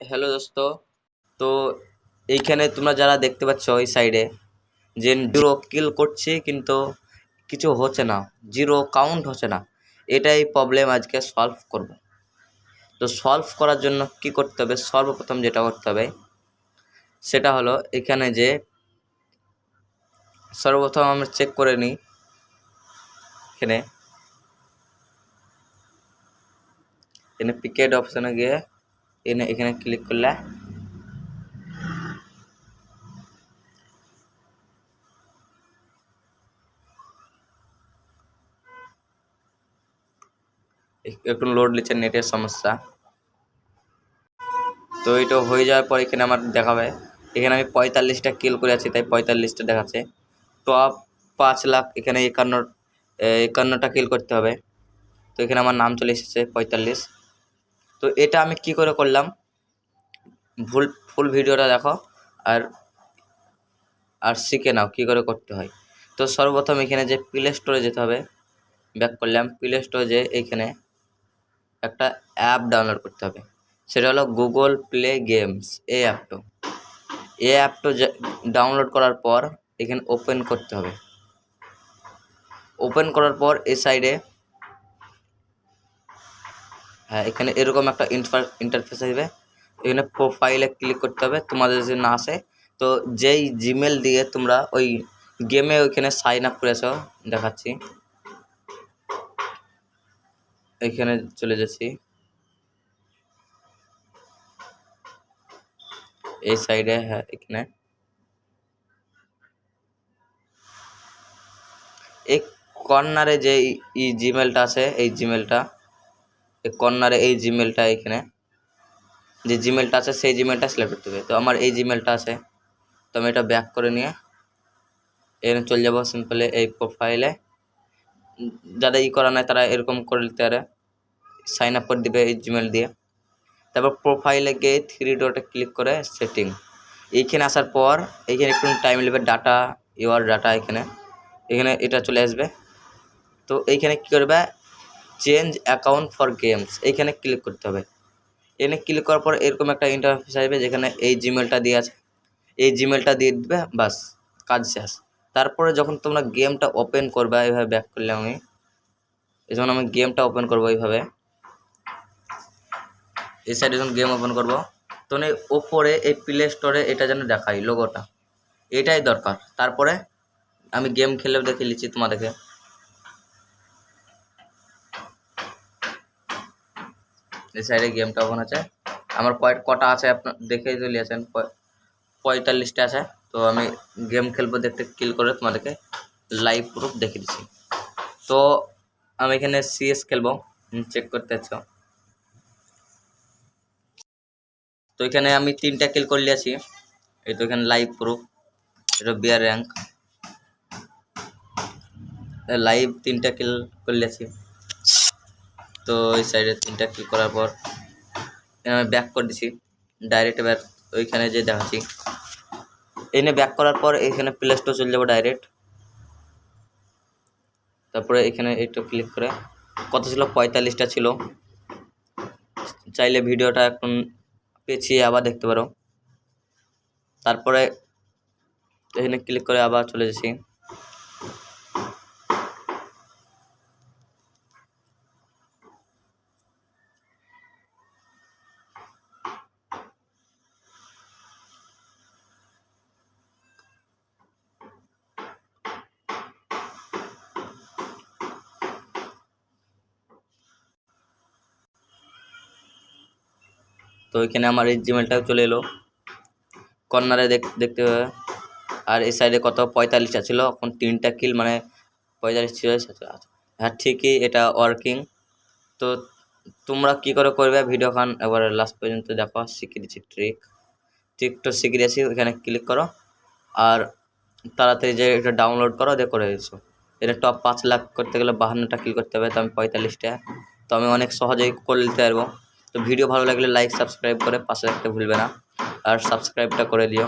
Hello দোস্ত। তো এইখানে তোমরা যারা দেখতে পাচ্ছ ওই সাইডে যে জিরো কিল করছি কিন্তু কিছু হচ্ছে না জিরো কাউন্ট হচ্ছে না, এটাই প্রবলেম আজকে সলভ করব। তো সলভ করার জন্য কি করতে হবে? সর্বপ্রথম যেটা করতে হবে, সেটা হলো এখানে যে সর্বপ্রথম আমরা চেক করে নিই, এখানে এখানে পিকেট অপশানে গিয়ে এখানে ক্লিক করলে একটু লোড নিচ্ছে নেটের সমস্যা। তো এটা হয়ে যাওয়ার পর এখানে আমার দেখাবে। এখানে আমি পঁয়তাল্লিশটা কিল করে আছি, তাই পঁয়তাল্লিশটা দেখাচ্ছে। টপ পাঁচ লাখ, এখানে একান্ন একান্নটা কিল করতে হবে। তো এখানে আমার নাম চলে এসেছে পঁয়তাল্লিশ। তো এটা আমি কি করে করলাম? ভুল, ফুল ভিডিওটা দেখো আর আর শিখে নাও কী করে করতে হয়। তো সর্বপ্রথম এখানে যে প্লে স্টোরে যেতে হবে ব্যাক করলাম। প্লে স্টোরে যে এইখানে একটা অ্যাপ ডাউনলোড করতে হবে। সেটা হলো গুগল প্লে গেমস এই অ্যাপটো এই অ্যাপটা ডাউনলোড করার পর এখানে ওপেন করতে হবে। ওপেন করার পর এই সাইডে হ্যাঁ এখানে এরকম একটা ইন্টারফেস আসবে। এখানে প্রোফাইলে ক্লিক করতে হবে, তোমাদের যদি না আসে, তো যেই জিমেল দিয়ে তোমরা ওই গেমে ওইখানে সাইন আপ করেছ, দেখাচ্ছি। এখানে চলে যাচ্ছি। এই সাইডে হ্যাঁ এখানে। এই কর্নারে যে ই জিমেলটা আছে, এই জিমেলটা কর্নারে এই জিমেলটা এখানে। যে জিমেলটা আছে, সেই জিমেলটা সিলেক্ট করতে হবে। তো আমার এই জিমেলটা আছে। তো আমি এটা ব্যাক করে নিয়ে এখানে চলে যাব সিম্পলে এই প্রোফাইলে যারা ই করা নাই, তারা এরকম করে নিতে পারে। সাইন আপ করে দিবে এই জিমেল দিয়ে। তারপর প্রোফাইলে গিয়ে থ্রি ডটে ক্লিক করে সেটিং এইখানে আসার পর, এইখানে একটু টাইম নেবে ডাটা ইউর ডাটা এখানে। এখানে এটা চলে আসবে। তো এইখানে কী করবে? চেঞ্জ অ্যাকাউন্ট ফর গেমস এইখানে ক্লিক করতে হবে। এখানে ক্লিক করার পর এরকম একটা ইন্টারফেস আসবে যেখানে এই জিমেলটা দিয়ে আছে। এই জিমেলটা দিয়ে দিবে বাস কাজ শেষ। তারপরে যখন তোমরা গেমটা ওপেন করবে, এইভাবে ব্যাক করলে আমি। এই যখন আমি গেমটা ওপেন করব এইভাবে। এই সাইডে যখন গেম ওপেন করব, তখন এই ওপরে, এই প্লে স্টোরে এটা যেন দেখাই লোগোটা এটাই দরকার। তারপরে আমি গেম খেলে দেখে নিচ্ছি তোমাদেরকে। এই সাইডে গেমটা ওপেন আছে। আমার পয়েন্ট কটা আছে আপনার দেখেই চলে আছেন পঁয়তাল্লিশটা আছে। তো আমি গেম খেলব দেখতে কিল করে তোমাদেরকে লাইভ প্রুফ দেখে দিচ্ছি। তো আমি এখানে সিএস খেলব। চেক করতে চাচ্ছ তো এখানে আমি তিনটা কিল করলে আছি। এই তো এখানে লাইভ প্রুফ এটা বিয়ার র্যাঙ্ক লাইভ তিনটা কিল করলে আছি। তো এই সাইডে তিনটা ক্লিক করার পর আমি ব্যাক করে দিছি। ডাইরেক্ট এবার ওইখানে যে দেখাচ্ছি। এনে ব্যাক করার পর এখানে প্লে স্টোর চলে যাব ডাইরেক্ট তারপরে এখানে একটু ক্লিক করে, কত ছিল? পঁয়তাল্লিশটা ছিল। চাইলে ভিডিওটা এখন পেছিয়ে আবার দেখতে পারো। তারপরে এখানে ক্লিক করে আবার চলে যাচ্ছি। তো এখানে আমার এই জিমেলটাও চলে এলো। কর্নারে দেখতে হবে। আর এই সাইডে কত? পঁয়তাল্লিশটা ছিল। এখন তিনটা কিল মানে পঁয়তাল্লিশ ছিল। হ্যাঁ ঠিকই এটা ওয়ার্কিং তো তোমরা কি করে করবে? ভিডিও খান এবার লাস্ট পর্যন্ত দেখো। শিখিয়ে দিচ্ছি ট্রিক ট্রিকটা শিখিয়ে দিয়েছি ওখানে ক্লিক করো। আর তাড়াতাড়ি যে এটা ডাউনলোড করো দিয়ে করে দিচ্ছো এটা টপ পাঁচ লাখ করতে গেলে বাহান্নটা কিল করতে হবে। তো আমি পঁয়তাল্লিশটা। তো আমি অনেক সহজেই করে নিতে পারব। তো ভিডিও ভালো লাগলে লাইক সাবস্ক্রাইব করে পাশে রাখতে ভুলবে না। আর সাবস্ক্রাইবটা করে দিও।